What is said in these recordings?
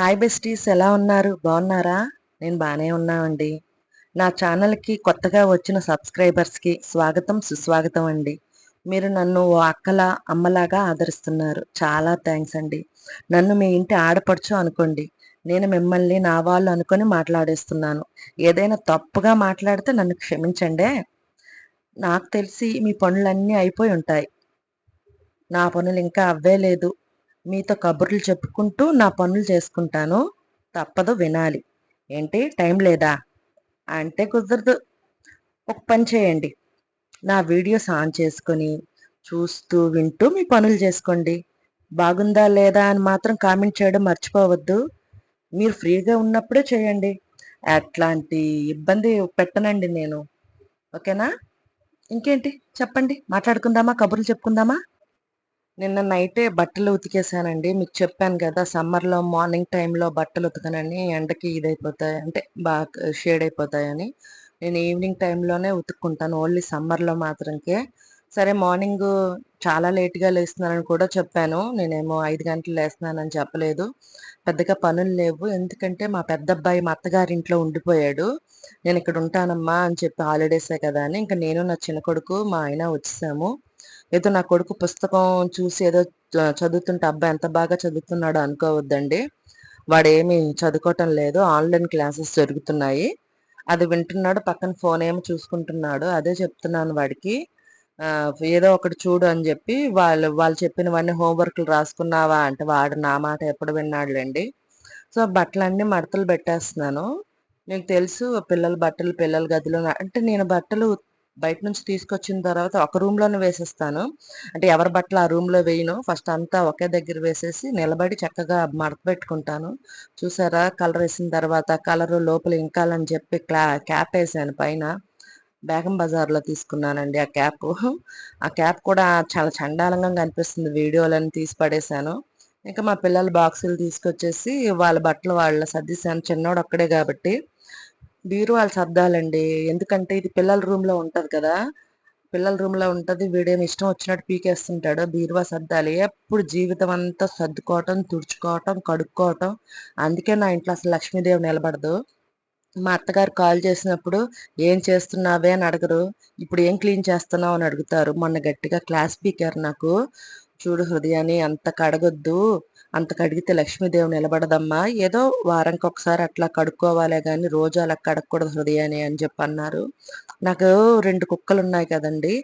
Hi besties ఎలా ఉన్నారు? బాగున్నారా? నేను బాగానే ఉన్నామండి. నా ఛానల్కి కొత్తగా వచ్చిన సబ్స్క్రైబర్స్కి స్వాగతం సుస్వాగతం అండి. మీరు నన్ను ఓ అక్కలా అమ్మలాగా ఆదరిస్తున్నారు. చాలా థ్యాంక్స్ అండి. నన్ను మీ ఇంటి ఆడపడుచు అనుకోండి. నేను మిమ్మల్ని నా వాళ్ళు అనుకొని మాట్లాడేస్తున్నాను. ఏదైనా తప్పుగా మాట్లాడితే నన్ను క్షమించండి. నాకు తెలిసి మీ పనులన్నీ అయిపోయి ఉంటాయి. నా పనులు ఇంకా అవ్వే లేదు. మీతో కబుర్లు చెప్పుకుంటూ నా పనులు చేసుకుంటాను. తప్పదు వినాలి. ఏంటి? టైం లేదా? అంటే కుదరదు. ఒక పని చేయండి. నా వీడియోస్ ఆన్ చేసుకొని చూస్తూ వింటూ మీ పనులు చేసుకోండి. బాగుందా లేదా అని మాత్రం కామెంట్ చేయడం మర్చిపోవద్దు. మీరు ఫ్రీగా ఉన్నప్పుడే చేయండి. అట్లాంటి ఇబ్బంది పెట్టనండి నేను. ఓకేనా? ఇంకేంటి? చెప్పండి. మాట్లాడుకుందామా? కబుర్లు చెప్పుకుందామా? నిన్న నైటే బట్టలు ఉతికేసానండి. మీకు చెప్పాను కదా సమ్మర్లో మార్నింగ్ టైంలో బట్టలు ఉతకనని ఎండకి ఇదైపోతాయి అంటే బాగా షేడ్ అయిపోతాయని నేను ఈవినింగ్ టైంలోనే ఉతుక్కుంటాను ఓన్లీ సమ్మర్లో మాత్రంకే. సరే మార్నింగ్ చాలా లేట్గా లేస్తున్నానని కూడా చెప్పాను. నేనేమో ఐదు గంటలు లేస్తున్నానని చెప్పలేదు. పెద్దగా పనులు లేవు. ఎందుకంటే మా పెద్ద అబ్బాయి మా అత్తగారి ఇంట్లో ఉండిపోయాడు. నేను ఇక్కడ ఉంటానమ్మా అని చెప్పి హాలిడేసే కదా అని. ఇంకా నేను నా చిన్న కొడుకు మా ఆయన వచ్చేసాము. ఏదో నా కొడుకు పుస్తకం చూసి ఏదో చదువుతుంటే అబ్బాయి ఎంత బాగా చదువుతున్నాడో అనుకోవద్దండి. వాడు ఏమి చదువుకోవటం లేదు. ఆన్లైన్ క్లాసెస్ జరుగుతున్నాయి. అది వింటున్నాడు. పక్కన ఫోన్ ఏమో చూసుకుంటున్నాడు. అదే చెప్తున్నాను వాడికి. ఏదో ఒకటి చూడు అని చెప్పి వాళ్ళు వాళ్ళు చెప్పినవన్నీ హోంవర్క్లు రాసుకున్నావా అంటే వాడు నా మాట ఎప్పుడు విన్నాడులేండి. సో బట్టలన్నీ మడతలు పెట్టేస్తున్నాను. నీకు తెలుసు పిల్లల బట్టలు పిల్లల గదిలో అంటే నేను బట్టలు బయట నుంచి తీసుకొచ్చిన తర్వాత ఒక రూమ్లోనే వేసేస్తాను. అంటే ఎవరి బట్టలు ఆ రూమ్లో వేయను. ఫస్ట్ అంతా ఒకే దగ్గర వేసేసి నిలబడి చక్కగా మడత పెట్టుకుంటాను. చూసారా? కలర్ వేసిన తర్వాత కలర్ లోపల ఇంకాలని చెప్పి క్లా క్యాప్ వేసాను పైన. బేగం బజార్లో తీసుకున్నానండి ఆ క్యాప్ ఆ క్యాప్ కూడా చాలా చండాలంగా కనిపిస్తుంది. వీడియోలను తీసి పడేశాను. ఇంకా మా పిల్లల బాక్సులు తీసుకొచ్చేసి వాళ్ళ బట్టలు వాళ్ళ సర్దిశాను చిన్నోడు ఒక్కడే కాబట్టి బీరువాల సర్దాలండి ఎందుకంటే ఇది పిల్లల రూమ్లో ఉంటది కదా. పిల్లల రూమ్లో ఉంటది. వీడేమి ఇష్టం వచ్చినట్టు పీకేస్తుంటాడు బీరువా సర్దాలి ఎప్పుడు జీవితం అంతా సర్దుకోవటం తుడుచుకోవటం కడుక్కోవటం. అందుకే నా ఇంట్లో అసలు లక్ష్మీదేవి నిలబడదు. మా అత్తగారు కాల్ చేసినప్పుడు ఏం చేస్తున్నావే? అని అడగరు. ఇప్పుడు ఏం క్లీన్ చేస్తున్నావు? అని అడుగుతారు. మొన్న గట్టిగా క్లాస్ పీకారు నాకు. చూడు హృదయాన్ని అంత కడగొద్దు. అంత కడిగితే లక్ష్మీదేవి నిలబడదమ్మా. ఏదో వారానికి ఒకసారి అట్లా కడుక్కోవాలే కానీ రోజు అలా కడగకూడదు హృదయాన్ని అని చెప్పి అన్నారు నాకు రెండు కుక్కలు ఉన్నాయి కదండి.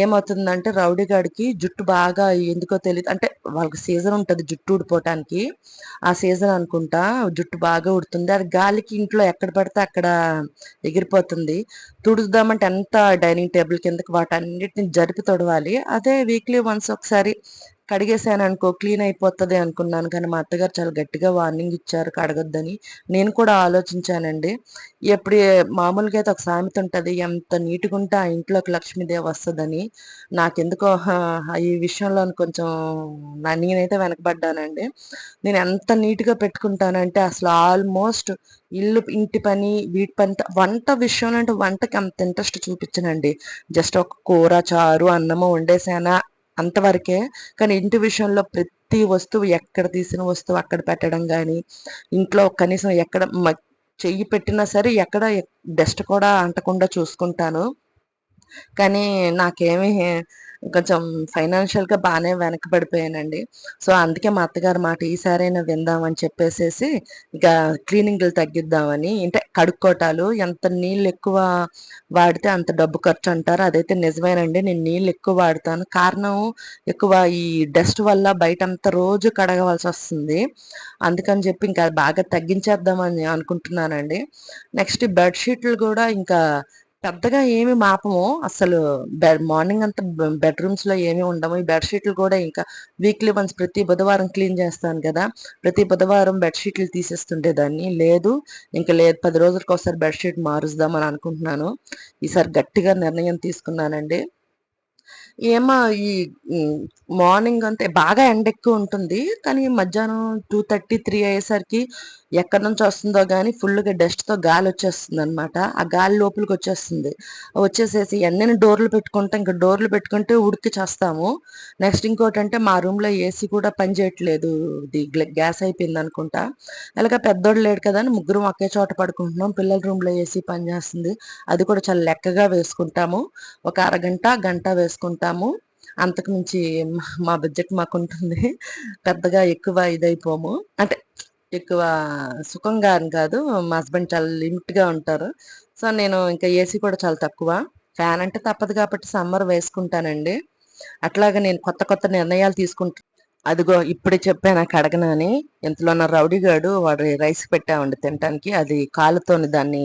ఏమవుతుందంటే రౌడీగాడికి జుట్టు బాగా ఎందుకో తెలియదు అంటే వాళ్ళకి సీజన్ ఉంటుంది జుట్టు ఊడిపోవటానికి ఆ సీజన్ అనుకుంటా జుట్టు బాగా ఉడుతుంది అది గాలికి ఇంట్లో ఎక్కడ పడితే అక్కడ ఎగిరిపోతుంది. తుడుద్దామంటే ఎంత డైనింగ్ టేబుల్ కిందకి వాటన్నిటిని జరిపి తొడవాలి. అదే వీక్లీ వన్స్ ఒకసారి కడిగేసాను అనుకో క్లీన్ అయిపోతుంది అనుకున్నాను కానీ మా అత్తగారు చాలా గట్టిగా వార్నింగ్ ఇచ్చారు కడగొద్దని. నేను కూడా ఆలోచించానండి. ఎప్పుడు మామూలుగా అయితే ఒక సామెత ఉంటుంది ఎంత నీట్గా ఉంటే ఆ ఇంట్లోకి లక్ష్మీదేవి వస్తుందని. నాకెందుకో ఈ విషయంలో కొంచెం నేనైతే వెనకబడ్డానండి. నేను ఎంత నీట్గా పెట్టుకుంటానంటే అసలు ఆల్మోస్ట్ ఇల్లు ఇంటి పని వీటి పని వంట విషయంలో అంటే వంటకి అంత ఇంట్రెస్ట్ చూపించనండి. జస్ట్ ఒక కూర చారు అన్నము వండేసానా అంతవరకే కానీ ఇంటి విషయంలో ప్రతి వస్తువు ఎక్కడ తీసిన వస్తువు అక్కడ పెట్టడం కానీ ఇంట్లో కనీసం ఎక్కడ చెయ్యి పెట్టినా సరే ఎక్కడ డస్ట్ కూడా అంటకుండా చూసుకుంటాను. కానీ నాకేమీ కొంచెం ఫైనాన్షియల్గా బాగానే వెనకబడిపోయానండి. సో అందుకే మా అత్తగారి మాట ఈసారైనా విందామని చెప్పేసేసి ఇక క్లీనింగ్లు తగ్గిద్దామని అంటే కడుక్కోటాలు ఎంత నీళ్ళు ఎక్కువ వాడితే అంత డబ్బు ఖర్చు అంటారు. అదైతే నిజమేనండి. నేను నీళ్ళు ఎక్కువ వాడతాను. కారణం ఎక్కువ ఈ డస్ట్ వల్ల బయట అంత రోజు కడగవలసి వస్తుంది. అందుకని చెప్పి ఇంకా బాగా తగ్గించేద్దామని అనుకుంటున్నానండి. నెక్స్ట్ బెడ్షీట్లు కూడా ఇంకా పెద్దగా ఏమి మాపము. అసలు మార్నింగ్ అంతా బెడ్రూమ్స్లో ఏమి ఉండము. ఈ బెడ్షీట్లు కూడా ఇంకా వీక్లీ వన్స్ ప్రతి బుధవారం క్లీన్ చేస్తాను కదా. ప్రతి బుధవారం బెడ్షీట్లు తీసేస్తుండేదాన్ని లేదు ఇంకా లేదు పది రోజులకు ఒకసారి బెడ్షీట్ మారుద్దామని అనుకుంటున్నాను. ఈసారి గట్టిగా నిర్ణయం తీసుకున్నానండి. ఏమో ఈ మార్నింగ్ అంతే బాగా ఎండ ఎక్కువ ఉంటుంది. కానీ మధ్యాహ్నం టూ థర్టీ త్రీ అయ్యేసరికి ఎక్కడి నుంచి వస్తుందో కానీ ఫుల్గా డస్ట్తో గాలి వచ్చేస్తుంది అనమాట ఆ గాలి లోపలికి వచ్చేస్తుంది. వచ్చేసేసి ఎన్ని డోర్లు పెట్టుకుంటే ఇంకా డోర్లు పెట్టుకుంటే ఉడికి చేస్తాము. నెక్స్ట్ ఇంకోటి అంటే మా రూమ్లో ఏసీ కూడా పనిచేయట్లేదు ఇది గ్యాస్ అయిపోయింది అనుకుంటా. అలాగే పెద్దోడు లేడు కదా అని ముగ్గురం ఒకే చోట పడుకుంటున్నాం. పిల్లల రూమ్లో ఏసీ పని చేస్తుంది. అది కూడా చాలా లెక్కగా వేసుకుంటాము. ఒక అరగంట గంట వేసుకుంటాము. అంతకు మించి మా బడ్జెట్ మాకు ఉంటుంది పెద్దగా ఎక్కువ ఇదైపోము. అంటే ఎక్కువ సుఖంగా అని కాదు మా హస్బెండ్ చాలా లిమిట్గా ఉంటారు. సో నేను ఇంకా ఏసీ కూడా చాలా తక్కువ. ఫ్యాన్ అంటే తప్పదు కాబట్టి సమ్మర్ వేసుకుంటానండి. అట్లాగా నేను కొత్త కొత్త నిర్ణయాలు తీసుకుంటా అదిగో ఇప్పుడే చెప్పాను నాకు అడగనని ఇంతలో నా రౌడీగాడు వాడు రైస్ పెట్టామండి తినటానికి. అది కాలుతోని దాన్ని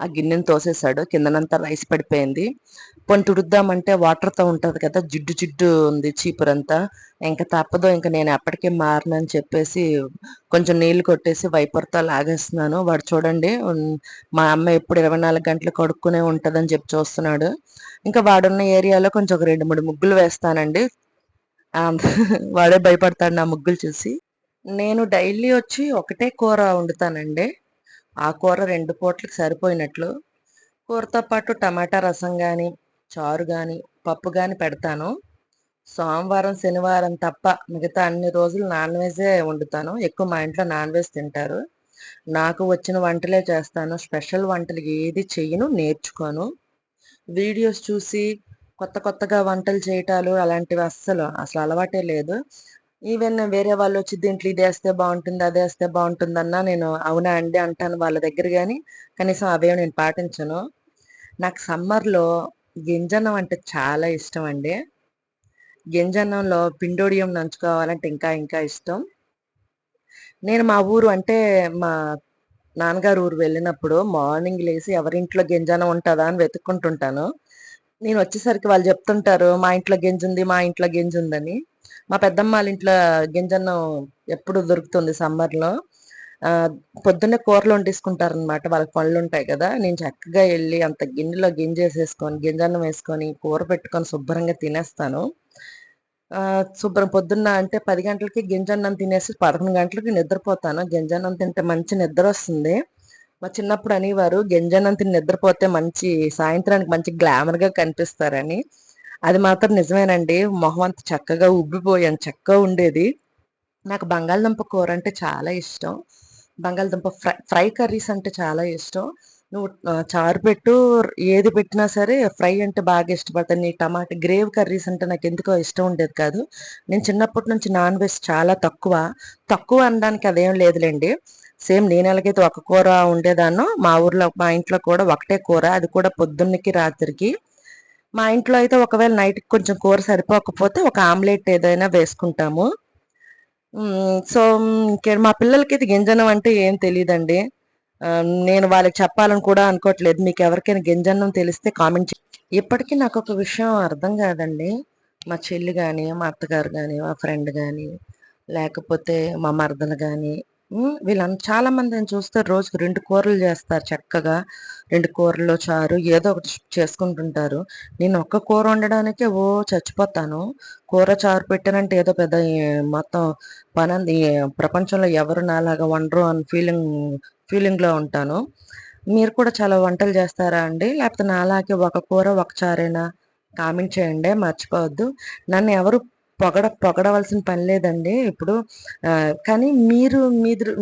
ఆ గిన్నెని తోసేసాడు కిందనంతా రైస్ పడిపోయింది. పొని తుడుద్దామంటే వాటర్తో ఉంటుంది కదా జిడ్డు జిడ్డు ఉంది చీపురంతా. ఇంకా తప్పదో ఇంకా నేను ఎప్పటికీ మారనని చెప్పేసి కొంచెం నీళ్ళు కొట్టేసి వైపర్తో లాగేస్తున్నాను. వాడు చూడండి మా అమ్మ ఎప్పుడు ఇరవై నాలుగు గంటలు కడుక్కునే ఉంటుందని చెప్పి చూస్తున్నాడు. ఇంకా వాడున్న ఏరియాలో కొంచెం ఒక రెండు మూడు ముగ్గులు వేస్తానండి. వాడే భయపడతాడు నా ముగ్గులు చూసి. నేను డైలీ వచ్చి ఒకటే కూర వండుతానండి. ఆ కూర రెండు పూట్లకు సరిపోయినట్లు. కూరతో పాటు టమాటా రసం కానీ చారు కానీ పప్పు కానీ పెడతాను. సోమవారం శనివారం తప్ప మిగతా అన్ని రోజులు నాన్ వెజే వండుతాను. ఎక్కువ మా ఇంట్లో నాన్ వెజ్ తింటారు. నాకు వచ్చిన వంటలే చేస్తాను. స్పెషల్ వంటలు ఏది చెయ్యను నేర్చుకోను. వీడియోస్ చూసి కొత్త కొత్తగా వంటలు చేయటాలు అలాంటివి అస్సలు అసలు అలవాటే లేదు. ఈవెన్ వేరే వాళ్ళు వచ్చి దీంట్లో ఇది వేస్తే బాగుంటుంది అదే వేస్తే బాగుంటుందన్నా నేను అవునా అండి అంటాను వాళ్ళ దగ్గర కానీ కనీసం అవే నేను పాటించను. నాకు సమ్మర్లో గింజన్నం అంటే చాలా ఇష్టం అండి. గింజన్నంలో పిండోడియం నంచుకోవాలంటే ఇంకా ఇంకా ఇష్టం. నేను మా ఊరు అంటే మా నాన్నగారు ఊరు వెళ్ళినప్పుడు మార్నింగ్ లేచి ఎవరింట్లో గింజనం ఉంటుందా అని వెతుక్కుంటుంటాను. నేను వచ్చేసరికి వాళ్ళు చెప్తుంటారు మా ఇంట్లో గింజుంది మా ఇంట్లో గింజుందని. మా పెద్దమ్మ వాళ్ళ ఇంట్లో గింజన్నం ఎప్పుడు దొరుకుతుంది సమ్మర్లో పొద్దున్నే కూరలు వండేసుకుంటారు అనమాట వాళ్ళకి పళ్ళు ఉంటాయి కదా. నేను చక్కగా వెళ్ళి అంత గిన్నెలో గింజేసేసుకొని గింజన్నం వేసుకొని కూర పెట్టుకొని శుభ్రంగా తినేస్తాను. శుభ్రం పొద్దున్న అంటే పది గంటలకి గింజన్నం తినేసి పదకొండు గంటలకి నిద్రపోతాను. గింజన్నం తింటే మంచి నిద్ర వస్తుంది. మా చిన్నప్పుడు అనేవారు గింజన్నం తిని నిద్రపోతే మంచి సాయంత్రానికి మంచి గ్లామర్గా కనిపిస్తారని. అది మాత్రం నిజమేనండి. మొహం అంత చక్కగా ఉబ్బిపోయాను చక్కగా ఉండేది. నాకు బంగాళదుంప కూర అంటే చాలా ఇష్టం. బంగాళదుంప ఫ్రై ఫ్రై కర్రీస్ అంటే చాలా ఇష్టం. నువ్వు చారు పెట్టు ఏది పెట్టినా సరే ఫ్రై అంటే బాగా ఇష్టపడతాను. నీ టమాటా గ్రేవ్ కర్రీస్ అంటే నాకు ఎందుకో ఇష్టం ఉండేది కాదు. నేను చిన్నప్పటి నుంచి నాన్ వెజ్ చాలా తక్కువ. తక్కువ అనడానికి అదేం లేదులేండి. సేమ్ నేను ఎలాగైతే ఒక కూర ఉండేదాన్నో మా ఊర్లో మా ఇంట్లో కూడా ఒకటే కూర. అది కూడా పొద్దున్నకి రాత్రికి. మా ఇంట్లో అయితే ఒకవేళ నైట్కి కొంచెం కూర సరిపోకపోతే ఒక ఆమ్లెట్ ఏదైనా వేసుకుంటాము. సో ఇంకే మా పిల్లలకి ఇది గింజనం అంటే ఏం తెలియదండి నేను వాళ్ళకి చెప్పాలని కూడా అనుకోవట్లేదు. మీకు ఎవరికైనా గింజన్నం తెలిస్తే కామెంట్ ఇప్పటికీ నాకు ఒక విషయం అర్థం కాదండి. మా చెల్లి కానీ మా అత్తగారు కానీ మా ఫ్రెండ్ కానీ లేకపోతే మా మరదలు కానీ వీళ్ళంత చాలా మందిని చూస్తే రోజుకు రెండు కూరలు చేస్తారు చక్కగా. రెండు కూరలు చారు ఏదో ఒకటి చేసుకుంటుంటారు. నేను ఒక్క కూర వండడానికే ఓ చచ్చిపోతాను. కూర చారు పెట్టానంటే ఏదో పెద్ద మొత్తం పని ప్రపంచంలో ఎవరు నాలాగా వండరు అని ఫీలింగ్ ఫీలింగ్లో ఉంటాను. మీరు కూడా చాలా వంటలు చేస్తారా అండి? లేకపోతే నాలాగే ఒక కూర ఒక చారేనా కామెంట్ చేయండి. మర్చిపోవద్దు. నన్ను ఎవరు పొగడ పొగడవలసిన పని లేదండి. ఇప్పుడు కానీ మీరు మీరు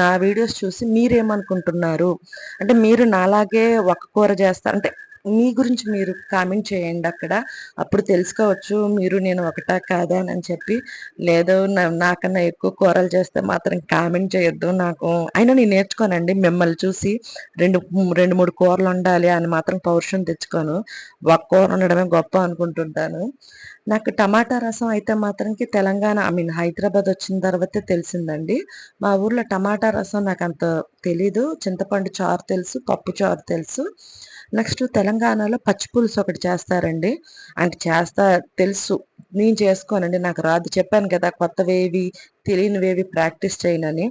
నా వీడియోస్ చూసి మీరేమనుకుంటున్నారు? అంటే మీరు నాలాగే ఒక కూర చేస్తారు అంటే మీ గురించి మీరు కామెంట్ చేయండి అక్కడ. అప్పుడు తెలుసుకోవచ్చు మీరు నేను ఒకటా కాదా అని చెప్పి. లేదు నాకన్నా ఎక్కువ కూరలు చేస్తే మాత్రం కామెంట్ చేయొద్దు నాకు. అయినా నేను నేర్చుకోనండి మిమ్మల్ని చూసి రెండు రెండు మూడు కూరలు ఉండాలి అని మాత్రం పౌరుషం తెచ్చుకోను. ఒక కూర ఉండడమే గొప్ప అనుకుంటుంటాను. నాకు టమాటా రసం అయితే మాత్రంకి తెలంగాణ ఐ మీన్ హైదరాబాద్ వచ్చిన తర్వాతే తెలిసిందండి. మా ఊర్లో టమాటా రసం నాకు అంత తెలీదు. చింతపండు చారు తెలుసు పప్పు చారు తెలుసు. నెక్స్ట్ తెలంగాణలో పచ్చి పులుసు ఒకటి చేస్తారండి. అంటే చేస్తా తెలుసు. నేను చేసుకోనండి నాకు రాదు. చెప్పాను కదా కొత్తవేవి తెలియనివేవి ప్రాక్టీస్ చేయనని.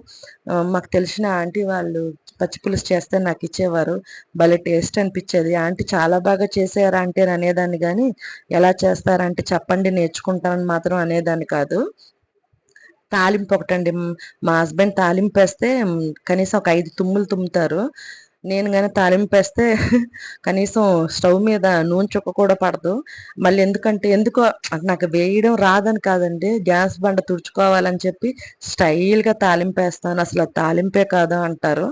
మాకు తెలిసిన ఆంటీ వాళ్ళు పచ్చి పులుసు చేస్తే నాకు ఇచ్చేవారు. భలే టేస్ట్ అనిపించేది. ఆంటీ చాలా బాగా చేసారా అంటే అనేదాన్ని కానీ ఎలా చేస్తారంటే చెప్పండి నేర్చుకుంటానని మాత్రం అనేదాన్ని కాదు. తాలింపు ఒకటండి. మా హస్బెండ్ తాలింపు వేస్తే కనీసం ఒక ఐదు తుమ్ములు తుమ్ముతారు. నేను కానీ తాలింపు వేస్తే కనీసం స్టవ్ మీద నూనె చుక్క కూడా పడదు. మళ్ళీ ఎందుకంటే ఎందుకో నాకు వేయడం రాదని కాదండి. గ్యాస్ బండ తుడుచుకోవాలని చెప్పి స్టైల్గా తాలింపు వేస్తాను అసలు తాలింపే కాదు అంటారు.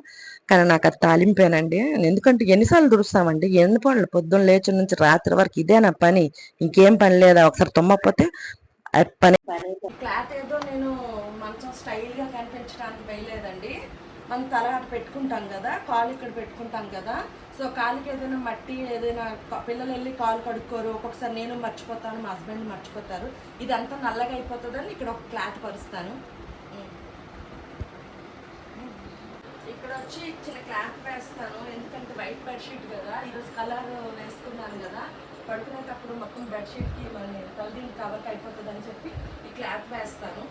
కానీ నాకు అది తాలింపేనండి. ఎందుకంటే ఎన్నిసార్లు తుడుస్తామండి? ఎన్ని పనులు? పొద్దున్న లేచి నుంచి రాత్రి వరకు ఇదే నా పని. ఇంకేం పని లేదా? ఒకసారి తుమ్మకపోతే పని క్లాత్ ఏదో నేను మంచం స్టైల్గా కనిపించడానికి వేయలేదండి. మనం తల అటు పెట్టుకుంటాం కదా కాలు ఇక్కడ పెట్టుకుంటాం కదా. సో కాలుకి ఏదైనా మట్టి ఏదైనా పిల్లలు వెళ్ళి కాలు కడుక్కోరు ఒక్కొక్కసారి నేను మర్చిపోతాను మా హస్బెండ్ మర్చిపోతారు. ఇదంతా నల్లగా అయిపోతుందని ఇక్కడ ఒక క్లాత్ పరుస్తాను. ఇక్కడ వచ్చి చిన్న క్లాత్ వేస్తాను ఎందుకంటే వైట్ బెడ్షీట్ కదా. ఈరోజు కలర్ వేసుకున్నాను కదా. పడుకునేటప్పుడు మొత్తం బెడ్షీట్కి మన తలదిండి కవర్కి అయిపోతుందని చెప్పి ఈ క్లాత్ వేస్తాను.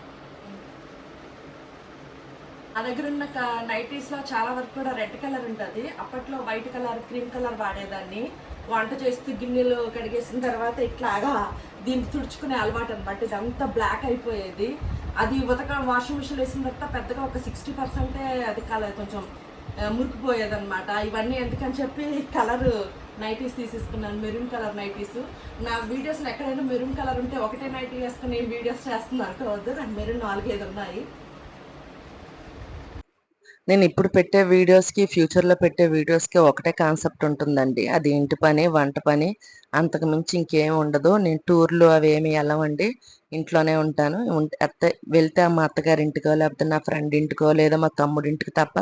నా దగ్గర ఉన్న నైటీస్లో చాలా వరకు కూడా రెడ్ కలర్ ఉంటుంది. అప్పట్లో వైట్ కలర్ క్రీమ్ కలర్ వాడేదాన్ని. వంట చేస్తూ గిన్నెలు కడిగేసిన తర్వాత ఇట్లాగా దీన్ని తుడుచుకునే అలవాటు అనమాట ఇదంతా బ్లాక్ అయిపోయేది. అది ఉతక వాషింగ్ మిషన్ వేసిన తర్వాత పెద్దగా ఒక సిక్స్టీ పర్సెంటే అది కలర్ కొంచెం ఆ, మురికిపోయేదన్నమాట. ఇవన్నీ ఎందుకని చెప్పి కలర్ నైటీస్ తీసేసుకున్నాను. మెరూన్ కలర్ నైటీస్ నా వీడియోస్లో ఎక్కడైనా మెరూన్ కలర్ ఉంటే ఒకటే నైటీ వేసుకుని వీడియోస్ చేస్తున్నారు? అనుకోవద్దు నాకు మెరూన్ నాలుగైదు ఉన్నాయి. నేను ఇప్పుడు పెట్టే వీడియోస్కి ఫ్యూచర్లో పెట్టే వీడియోస్కి ఒకటే కాన్సెప్ట్ ఉంటుందండి. అది ఇంటి పని వంట పని అంతకు మించి ఇంకేం ఉండదు. నేను టూర్లు అవి ఏమి వెళ్ళమండి ఇంట్లోనే ఉంటాను. అత్త వెళ్తే మా అత్తగారి ఇంటికో లేకపోతే నా ఫ్రెండ్ ఇంటికో లేదా మా తమ్ముడి ఇంటికి తప్ప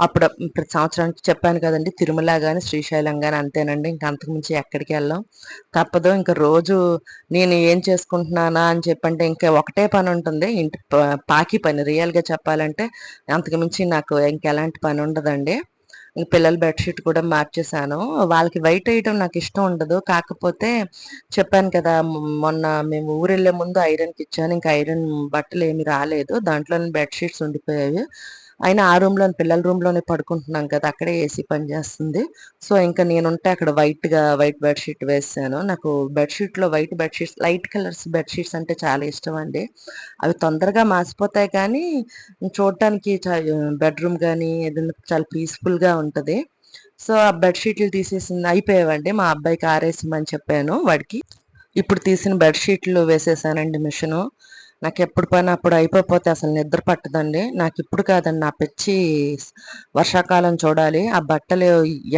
అప్పుడు ప్రతి సంవత్సరానికి చెప్పాను కదండి తిరుమల కానీ శ్రీశైలం కానీ అంతేనండి. ఇంకా అంతకు మించి ఎక్కడికి వెళ్ళాం. తప్పదు. ఇంకా రోజు నేను ఏం చేసుకుంటున్నానా అని చెప్పంటే ఇంకా ఒకటే పని ఉంటుంది. ఇంటి పాకి పని. రియల్గా చెప్పాలంటే అంతకు మించి నాకు ఇంకెలాంటి పని ఉండదండి. ఈ పిల్లల బెడ్షీట్ కూడా మార్చేశాను. వాళ్ళకి వైట్ వేయటం నాకు ఇష్టం ఉండదు. కాకపోతే చెప్పాను కదా మొన్న మేము ఊరు వెళ్ళే ముందు ఐరన్కి ఇచ్చాను. ఇంకా ఐరన్ బట్టలు ఏమి రాలేదు. దాంట్లో బెడ్షీట్స్ ఉండిపోయాయి. అయినా ఆ రూమ్లోని పిల్లల రూమ్లోనే పడుకుంటున్నాం కదా అక్కడే ఏసీ పనిచేస్తుంది సో ఇంకా నేనుంటే అక్కడ వైట్గా వైట్ బెడ్షీట్ వేసాను. నాకు బెడ్షీట్లో white bedsheets light colours bedsheets అంటే చాలా ఇష్టం అండి. అవి తొందరగా మాసిపోతాయి కానీ చూడటానికి బెడ్రూమ్ కానీ ఏదైనా చాలా పీస్ఫుల్గా ఉంటుంది. సో ఆ బెడ్షీట్లు తీసేసింది అయిపోయావండి. మా అబ్బాయికి ఆరేసిమని చెప్పాను వాడికి. ఇప్పుడు తీసిన బెడ్షీట్లు వేసేసానండి మిషను. నాకు ఎప్పుడు పని అప్పుడు అయిపోతే అసలు నిద్ర పట్టదండి. నాకు ఇప్పుడు కాదండి నా పిచ్చి వర్షాకాలం చూడాలి. ఆ బట్టలు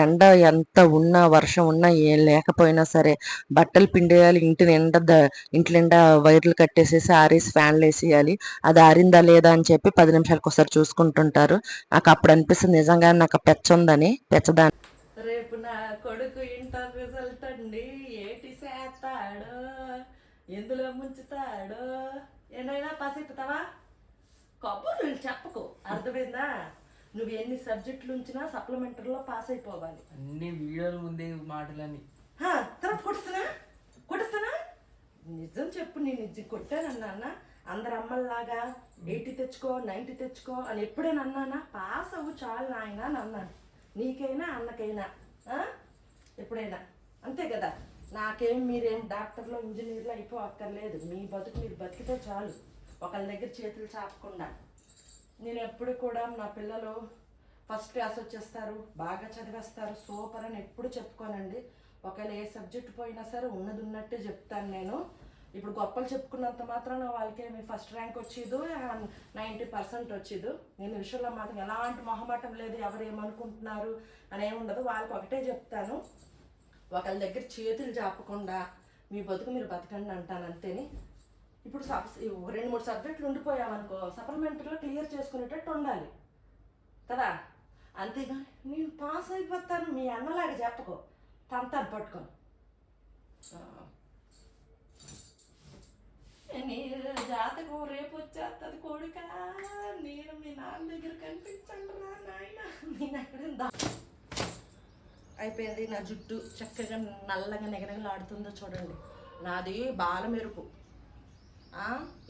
ఎండ ఎంత ఉన్నా వర్షం ఉన్నా ఏం లేకపోయినా సరే బట్టలు పిండేయాలి. ఇంటి నిండా ఇంటి నిండా వైర్లు కట్టేసేసి ఆరేసి ఫ్యాన్లు వేసేయాలి. అది ఆరిందా లేదా అని చెప్పి పది నిమిషాలకు ఒకసారి చూసుకుంటుంటారు. నాకు అప్పుడు అనిపిస్తుంది నిజంగా నాకు పెచ్చ ఉందని పెచ్చదాన్ని రేపు నా కొడుకు ఇంటర్ రిజల్ట్ అండి ఏటి చేస్తాడో ఎందులో ముంచుతాడో. ఏనైనా పాస్ అయిపోతావా? కబుర్లు చెప్పకు. అర్థమైందా? నువ్వు ఎన్ని సబ్జెక్టులు ఉంచినా సప్లిమెంటరీలో పాస్ అయిపోవాలి. అన్ని వీడియోలు ముందే మాటలని. హా, తర్వాత కొడుతున్నా? కొడుతున్నా? నిజం చెప్పు నేను నిజం కొట్టానన్నా అన్న అందరు అమ్మల్లాగా ఎయిటీ తెచ్చుకో నైంటీ తెచ్చుకో అని ఎప్పుడైనా అన్నానా? పాస్ అవ్వు చాలు నాయన అని అన్నాను. నీకైనా అన్నకైనా ఆ? ఎప్పుడైనా. అంతే కదా? నాకేం మీరేం డాక్టర్లో ఇంజనీర్లో అయిపో అక్కర్లేదు మీ బతుకు మీరు బతికితే చాలు. ఒకళ్ళ దగ్గర చేతులు చాపకుండా. నేను ఎప్పుడు కూడా నా పిల్లలు ఫస్ట్ క్లాస్ వచ్చేస్తారు బాగా చదివేస్తారు సూపర్ అని ఎప్పుడు చెప్పుకోనండి. ఒకవేళ ఏ సబ్జెక్ట్ పోయినా సరే ఉన్నది ఉన్నట్టే చెప్తాను నేను. ఇప్పుడు గొప్పలు చెప్పుకున్నంత మాత్రాన వాళ్ళకి మీ ఫస్ట్ ర్యాంక్ వచ్చేదు నైంటీ పర్సెంట్ వచ్చేదు. నేను విషయంలో మాత్రం ఎలాంటి మొహమాటం లేదు ఎవరు ఏమనుకుంటున్నారు అని ఏముండదు. వాళ్ళకి ఒకటే చెప్తాను. ఒకళ్ళ దగ్గర చేతులు చాపకుండా మీ బతుకు మీరు బతకండి అంటాను అంతేని. ఇప్పుడు సబ్ రెండు మూడు సబ్జెక్టులు ఉండిపోయామనుకో సప్లిమెంటరీలో క్లియర్ చేసుకునేటట్టు ఉండాలి. కదా? అంతేగా నేను పాస్ అయిపోతాను మీ అన్నలాగా చెప్పకో. తంతాను పట్టుకో నీ జాతకం రేపు వచ్చేస్తుంది కొడుక. నేను మీ నాన్న దగ్గర కనిపించండి రా నాయన. నేను ఎక్కడ అయిపోయింది. నా జుట్టు చక్కగా నల్లగా నిగనగలాడుతుందో చూడండి. నాది బాల మెరుపు.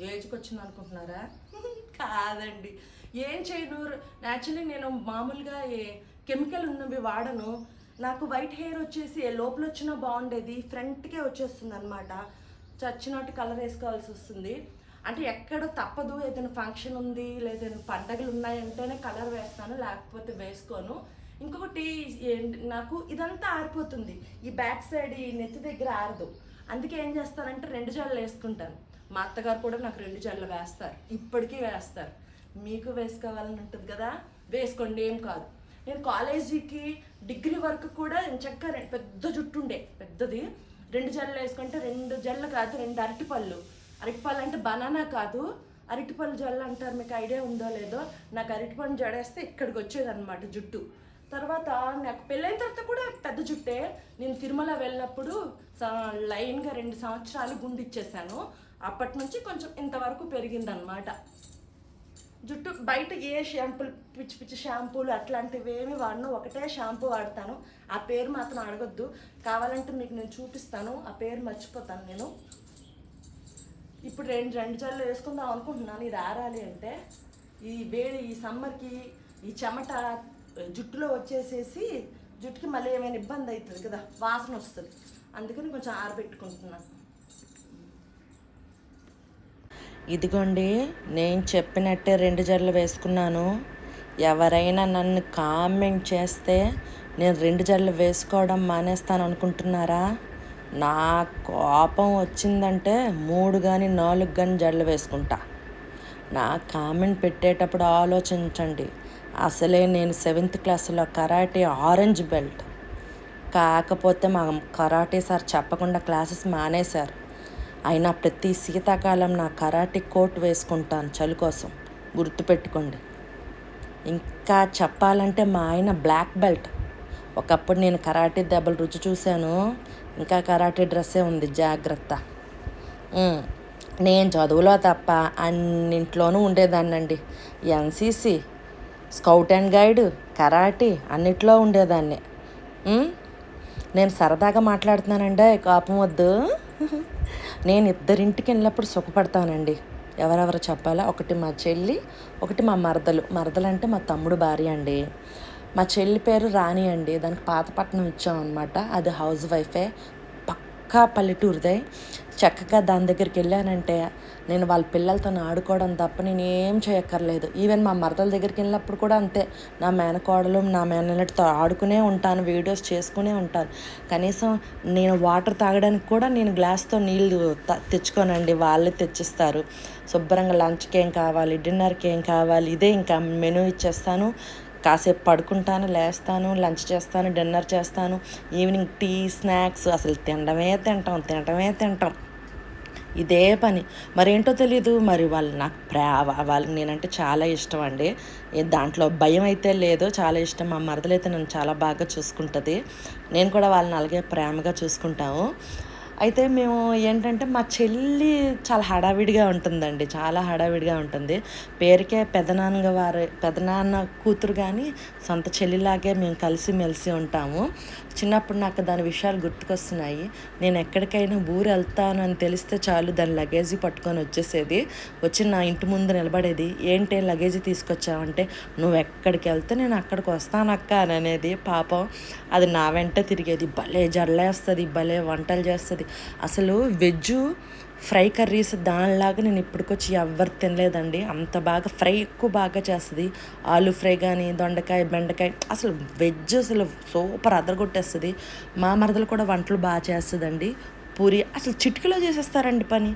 ఏజ్కొచ్చింది అనుకుంటున్నారా? కాదండి. ఏం చేయను? యాక్చువల్లీ నేను మామూలుగా ఏ కెమికల్ ఉన్నవి వాడను. నాకు వైట్ హెయిర్ వచ్చేసి లోపల వచ్చినా బాగుండేది ఫ్రంట్కే వచ్చేస్తుంది అనమాట చచ్చినట్టు కలర్ వేసుకోవాల్సి వస్తుంది. అంటే ఎక్కడో తప్పదు. ఏదైనా ఫంక్షన్ ఉంది లేదా పండగలు ఉన్నాయంటేనే కలర్ వేస్తాను లేకపోతే వేసుకోను. ఇంకొకటి ఏంటి నాకు ఇదంతా ఆరిపోతుంది. ఈ బ్యాక్ సైడ్ ఈ నెత్తి దగ్గర ఆరదు. అందుకే ఏం చేస్తానంటే రెండు జడలు వేసుకుంటాను. మా అత్తగారు కూడా నాకు రెండు జడలు వేస్తారు. ఇప్పటికీ వేస్తారు. మీకు వేసుకోవాలని ఉంటుంది కదా? వేసుకోండి ఏం కాదు. నేను కాలేజీకి డిగ్రీ వరకు కూడా చక్కగా పెద్ద జుట్టు ఉండే. పెద్దది. రెండు జడలు వేసుకుంటే రెండు జడలు కాదు రెండు అరటిపళ్ళు. అరటిపళ్ళు అంటే బనానా కాదు. అరటిపళ్ళు జడలు అంటారు. మీకు ఐడియా ఉందో లేదో? నాకు అరటిపళ్ళు జడేస్తే ఇక్కడికి వచ్చేదన్నమాట జుట్టు. తర్వాత నాకు పెళ్ళైన తర్వాత కూడా పెద్ద జుట్టే. నేను తిరుమల వెళ్ళినప్పుడు లైన్గా రెండు సంవత్సరాలు గుండు ఇచ్చేసాను. అప్పటి నుంచి కొంచెం ఇంతవరకు పెరిగిందనమాట జుట్టు బయట ఏ షాంపూలు పిచ్చి పిచ్చి షాంపూలు అట్లాంటివి ఏమి వాడను. ఒకటే షాంపూ వాడతాను. ఆ పేరు మాత్రం అడగొద్దు. కావాలంటే మీకు నేను చూపిస్తాను. ఆ పేరు మర్చిపోతాను నేను. ఇప్పుడు రెండు రెండు జల్లు వేసుకుందాం అనుకుంటున్నాను. ఇది ఆరాలి అంటే. ఈ వేడి ఈ సమ్మర్కి ఈ చెమట జుట్టులో వచ్చేసేసి జుట్టుకి మళ్ళీ ఏమైనా ఇబ్బంది అవుతుంది కదా వాసన వస్తుంది. అందుకని కొంచెం ఆరబెట్టుకుంటున్నాను ఇదిగోండి నేను చెప్పినట్టే రెండు జడలు వేసుకున్నాను. ఎవరైనా నన్ను కామెంట్ చేస్తే నేను రెండు జడలు వేసుకోవడం మానేస్తాను అనుకుంటున్నారా? నా కోపం వచ్చిందంటే మూడు కానీ నాలుగు కానీ జడలు వేసుకుంటా. నా కామెంట్ పెట్టేటప్పుడు ఆలోచించండి. అసలే నేను సెవెంత్ క్లాస్లో కరాటే ఆరెంజ్ బెల్ట్. కాకపోతే మా కరాటే సార్ చెప్పకుండా క్లాసెస్ మానేశారు. అయినా ప్రతి శీతాకాలం నా కరాటే కోట్ వేసుకుంటాను చలి కోసం. గుర్తుపెట్టుకోండి. ఇంకా చెప్పాలంటే మా ఆయన బ్లాక్ బెల్ట్. ఒకప్పుడు నేను కరాటే దెబ్బలు రుచి చూశాను. ఇంకా కరాటే డ్రెస్సే ఉంది జాగ్రత్త. నేను చదువులో తప్ప అన్నింట్లోనూ ఉండేదాన్నండి. NCC scout and guide karate అన్నిట్లో ఉండేదాన్ని. నేను సరదాగా మాట్లాడుతున్నానండి కోపం వద్దు. నేను ఇద్దరింటికి వెళ్ళినప్పుడు సుఖపడతానండి. ఎవరెవరు చెప్పాలా? ఒకటి మా చెల్లి ఒకటి మా మరదలు. మరదలు అంటే మా తమ్ముడు భార్య అండి. మా చెల్లి పేరు రాణి అండి. దానికి పాతపట్నం ఇచ్చామన్నమాట. అది హౌస్ వైఫే. పక్కా పల్లెటూరుదే. చక్కగా దాని దగ్గరికి వెళ్ళానంటే నేను వాళ్ళ పిల్లలతో ఆడుకోవడం తప్ప నేను ఏం చేయక్కర్లేదు. ఈవెన్ మా మరదల దగ్గరికి వెళ్ళినప్పుడు కూడా అంతే. నా మేనకోడలు నా మేనలతో ఆడుకునే ఉంటాను వీడియోస్ చేసుకునే ఉంటాను. కనీసం నేను వాటర్ తాగడానికి కూడా నేను గ్లాస్తో నీళ్ళు తెచ్చుకోనండి. వాళ్ళే తెచ్చిస్తారు. శుభ్రంగా లంచ్కి ఏం కావాలి డిన్నర్కి ఏం కావాలి ఇదే ఇంకా మెనూ ఇచ్చేస్తాను. కాసేపు పడుకుంటాను లేస్తాను లంచ్ చేస్తాను డిన్నర్ చేస్తాను ఈవినింగ్ టీ స్నాక్స్ అసలు తినడమే తింటాం తినడమే తింటాం. ఇదే పని. మరేంటో తెలీదు మరి వాళ్ళు నాకు ప్రా వాళ్ళకి నేనంటే చాలా ఇష్టం అండి. దాంట్లో భయం అయితే లేదు చాలా ఇష్టం. మా మరదలైతే నన్ను చాలా బాగా చూసుకుంటుంది. నేను కూడా వాళ్ళని అలాగే ప్రేమగా చూసుకుంటాము. అయితే మేము ఏంటంటే మా చెల్లి చాలా హడావిడిగా ఉంటుందండి. చాలా హడావిడిగా ఉంటుంది. పేరుకే పెదనాన్న వారి పెదనాన్న కూతురు కానీ సొంత చెల్లిలాగే మేము కలిసి మెలిసి ఉంటాము. చిన్నప్పుడు నాకు దాని విషయాలు గుర్తుకొస్తున్నాయి. నేను ఎక్కడికైనా ఊరు వెళ్తాను అని తెలిస్తే చాలు దాని లగేజీ పట్టుకొని వచ్చేసేది. వచ్చి నా ఇంటి ముందు నిలబడేది. ఏంటి లగేజీ తీసుకొచ్చావంటే నువ్వు ఎక్కడికి వెళ్తే నేను అక్కడికి వస్తానక్క అని అనేది పాపం. అది నా వెంట తిరిగేది. భలే జడలేస్తుంది భలే వంటలు చేస్తుంది. అసలు వెజ్ ఫ్రై కర్రీస్ దానిలాగా నేను ఇప్పటికొచ్చి ఎవ్వరు తినలేదండి. అంత బాగా ఫ్రై ఎక్కువ బాగా చేస్తుంది. ఆలు ఫ్రై కానీ దొండకాయ బెండకాయ అసలు వెజ్ అసలు సూపర్ అదరగొట్టేస్తుంది. మా మరదలు కూడా వంటలు బాగా చేస్తుందండి. పూరి అసలు చిటికలో చేసేస్తారండి పని.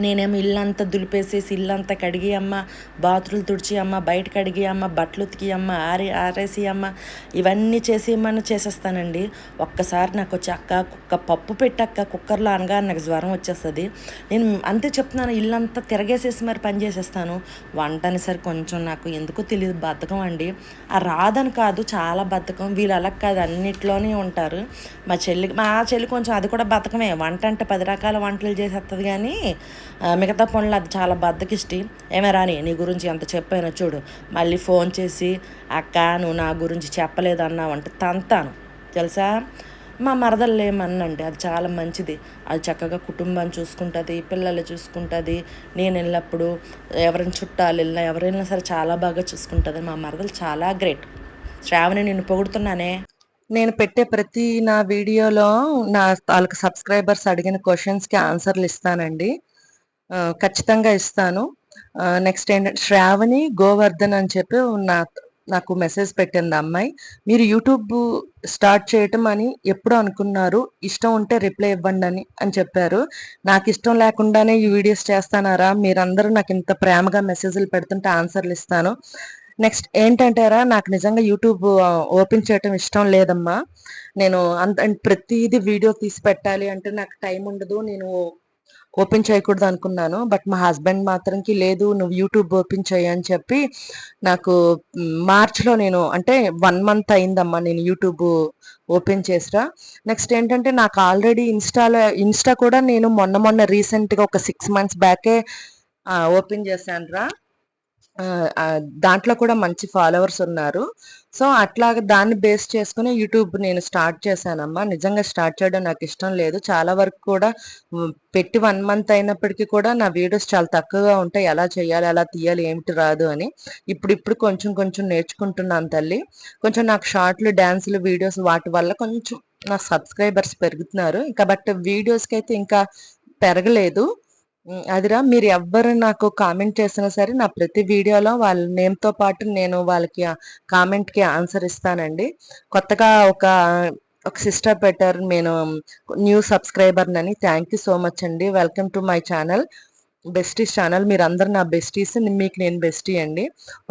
నేనేమో ఇల్లంతా దులిపేసేసి ఇల్లంతా కడిగి అమ్మ బాత్రూలు తుడిచి అమ్మ బయట కడిగి అమ్మ బట్టలు ఉతికి అమ్మ ఆరి ఆరేసి అమ్మ ఇవన్నీ చేసి ఇమ్మని చేసేస్తానండి. ఒక్కసారి నాకు వచ్చి అక్క కుక్క పప్పు పెట్టక్క కుక్కర్లో అనగా నాకు జ్వరం వచ్చేస్తుంది. నేను అంతే చెప్తున్నాను ఇల్లంతా తిరగేసేసి మరి పని చేసేస్తాను. వంట సరి కొంచెం నాకు ఎందుకో తెలియదు బద్ధకం అండి. ఆ రాదని కాదు చాలా బద్ధకం. వీళ్ళు అలా కాదు అన్నిట్లోనే ఉంటారు. మా చెల్లి మా చెల్లి కొంచెం అది కూడా బద్ధకమే. వంట అంటే పది రకాల వంటలు చేసేస్తుంది కానీ మిగతా పనులు అది చాలా బద్దకిష్టి. ఏమే రాని నీ గురించి ఎంత చెప్పానో చూడు. మళ్ళీ ఫోన్ చేసి అక్క నువ్వు నా గురించి చెప్పలేదు అన్నావంటే తంతాను. తెలుసా? మా మరదలేమన్నండి అది చాలా మంచిది. అది చక్కగా కుటుంబాన్ని చూసుకుంటుంది పిల్లలు చూసుకుంటుంది. నేను వెళ్ళినప్పుడు ఎవరిని చుట్టాలు వెళ్ళినా ఎవరైనా సరే చాలా బాగా చూసుకుంటుంది. మా మరదలు చాలా గ్రేట్. శ్రావణి నిన్ను పొగుడుతున్నానే? నేను పెట్టే ప్రతి నా వీడియోలో నా వాళ్ళకి సబ్స్క్రైబర్స్ అడిగిన క్వశ్చన్స్కి ఆన్సర్లు ఇస్తానండి. ఖచ్చితంగా ఇస్తాను. నెక్స్ట్ ఏంటంటే శ్రావణి గోవర్ధన్ అని చెప్పి నా నాకు మెసేజ్ పెట్టింది అమ్మాయి. మీరు యూట్యూబ్ స్టార్ట్ చేయటం అని ఎప్పుడు అనుకున్నారు? ఇష్టం ఉంటే రిప్లై ఇవ్వండి అని అని చెప్పారు. నాకు ఇష్టం లేకుండానే ఈ వీడియోస్ చేస్తానారా? మీరందరూ నాకు ఇంత ప్రేమగా మెసేజ్లు పెడుతుంటే ఆన్సర్లు ఇస్తాను. నెక్స్ట్ ఏంటంటారా? నాకు నిజంగా యూట్యూబ్ ఓపెన్ చేయటం ఇష్టం లేదమ్మా. నేను అంత ప్రతిదీ వీడియో తీసి పెట్టాలి అంటే నాకు టైం ఉండదు. నేను ఓపెన్ చేయకూడదు అనుకున్నాను బట్ మా హస్బెండ్ మాత్రంకి లేదు నువ్వు యూట్యూబ్ ఓపెన్ చేయి అని చెప్పి నాకు మార్చ్లో నేను అంటే వన్ మంత్ అయిందమ్మా నేను యూట్యూబ్ ఓపెన్ చేసిరా. నెక్స్ట్ ఏంటంటే నాకు ఆల్రెడీ ఇన్స్టాలో ఇన్స్టా కూడా నేను మొన్న మొన్న రీసెంట్గా ఒక సిక్స్ మంత్స్ బ్యాకే ఓపెన్ చేశాను రా దాంట్లో కూడా మంచి ఫాలోవర్స్ ఉన్నారు. సో అట్లాగా దాన్ని బేస్ చేసుకుని యూట్యూబ్ నేను స్టార్ట్ చేశానమ్మా. నిజంగా స్టార్ట్ చేయడం నాకు ఇష్టం లేదు. చాలా వరకు కూడా పెట్టి వన్ మంత్ అయినప్పటికీ కూడా నా వీడియోస్ చాలా తక్కువగా ఉంటాయి. ఎలా చేయాలి ఎలా తీయాలి ఏమిటి రాదు అని. ఇప్పుడు ఇప్పుడు కొంచెం కొంచెం నేర్చుకుంటున్నాను తల్లి. కొంచెం నాకు షార్ట్లు డ్యాన్సులు వీడియోస్ వాటి వల్ల కొంచెం నా సబ్స్క్రైబర్స్ పెరుగుతున్నారు. ఇంకా బట్ వీడియోస్కి అయితే ఇంకా పెరగలేదు. అదిరా మీరు ఎవ్వరు నాకు కామెంట్ చేసినా సరే నా ప్రతి వీడియోలో వాళ్ళ నేమ్తో పాటు నేను వాళ్ళకి కామెంట్కి ఆన్సర్ ఇస్తానండి. కొత్తగా ఒక ఒక సిస్టర్ పెట్టారు నేను న్యూ సబ్స్క్రైబర్ అని థ్యాంక్ యూ సో మచ్ అండి. Welcome to my channel besties channel మీరందరూ నా బెస్టీస్ మీకు నేను బెస్టీ అండి.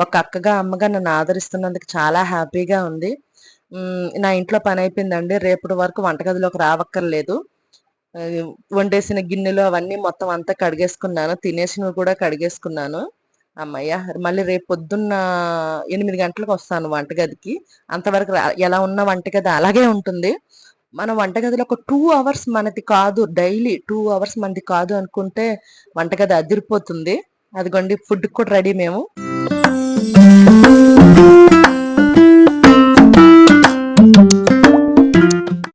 ఒక అక్కగా అమ్మగా నన్ను ఆదరిస్తున్నందుకు చాలా హ్యాపీగా ఉంది. నా ఇంట్లో పని అయిపోయిందండి. రేపటి వరకు వంటగదిలోకి రావక్కర్లేదు. వండేసిన గిన్నెలు అవన్నీ మొత్తం అంతా కడిగేసుకున్నాను. తినేసినవి కూడా కడిగేసుకున్నాను. అమ్మయ్య! మళ్ళీ రేపు పొద్దున్న ఎనిమిది గంటలకు వస్తాను వంటగదికి. అంతవరకు ఎలా ఉన్న వంటగది అలాగే ఉంటుంది. మన వంటగదిలో ఒక టూ అవర్స్ మనది కాదు డైలీ టూ అవర్స్ మనది కాదు అనుకుంటే వంటగది అదిరిపోతుంది. అదిగోండి ఫుడ్ కూడా రెడీ మేము.